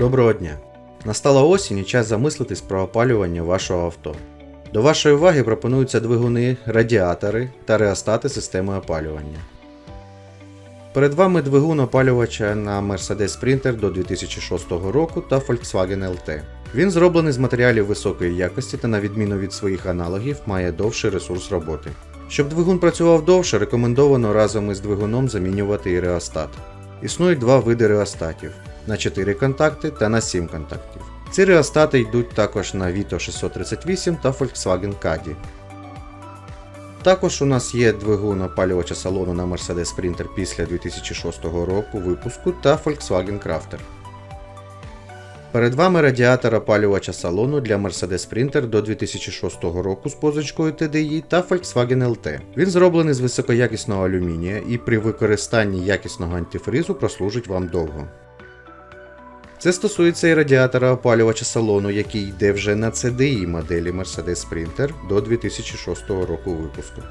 Доброго дня! Настала осінь і час замислитись про опалювання вашого авто. До вашої уваги пропонуються двигуни, радіатори та реостати системи опалювання. Перед вами двигун опалювача на Mercedes Sprinter до 2006 року та Volkswagen LT. Він зроблений з матеріалів високої якості та, на відміну від своїх аналогів, має довший ресурс роботи. Щоб двигун працював довше, рекомендовано разом із двигуном замінювати і реостат. Існують два види реостатів на 4 контакти та на 7 контактів. Ці реостати йдуть також на Vito 638 та Volkswagen Caddy. Також у нас є двигун опалювача салону на Mercedes Sprinter після 2006 року випуску та Volkswagen Crafter. Перед вами радіатор опалювача салону для Mercedes Sprinter до 2006 року з позичкою TDI та Volkswagen LT. Він зроблений з високоякісного алюмінія і при використанні якісного антифризу прослужить вам довго. Це стосується і радіатора опалювача салону, який йде вже на CDI моделі Mercedes Sprinter до 2006 року випуску.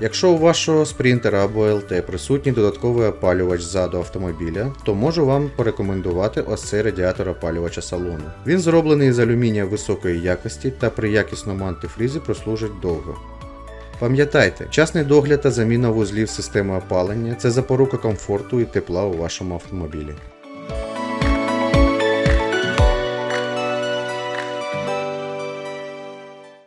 Якщо у вашого спринтера або ЛТ присутній додатковий опалювач ззаду автомобіля, то можу вам порекомендувати ось цей радіатор опалювача салону. Він зроблений з алюмінія високої якості та при якісному антифрізі прослужить довго. Пам'ятайте, вчасний догляд та заміна вузлів системи опалення це запорука комфорту і тепла у вашому автомобілі.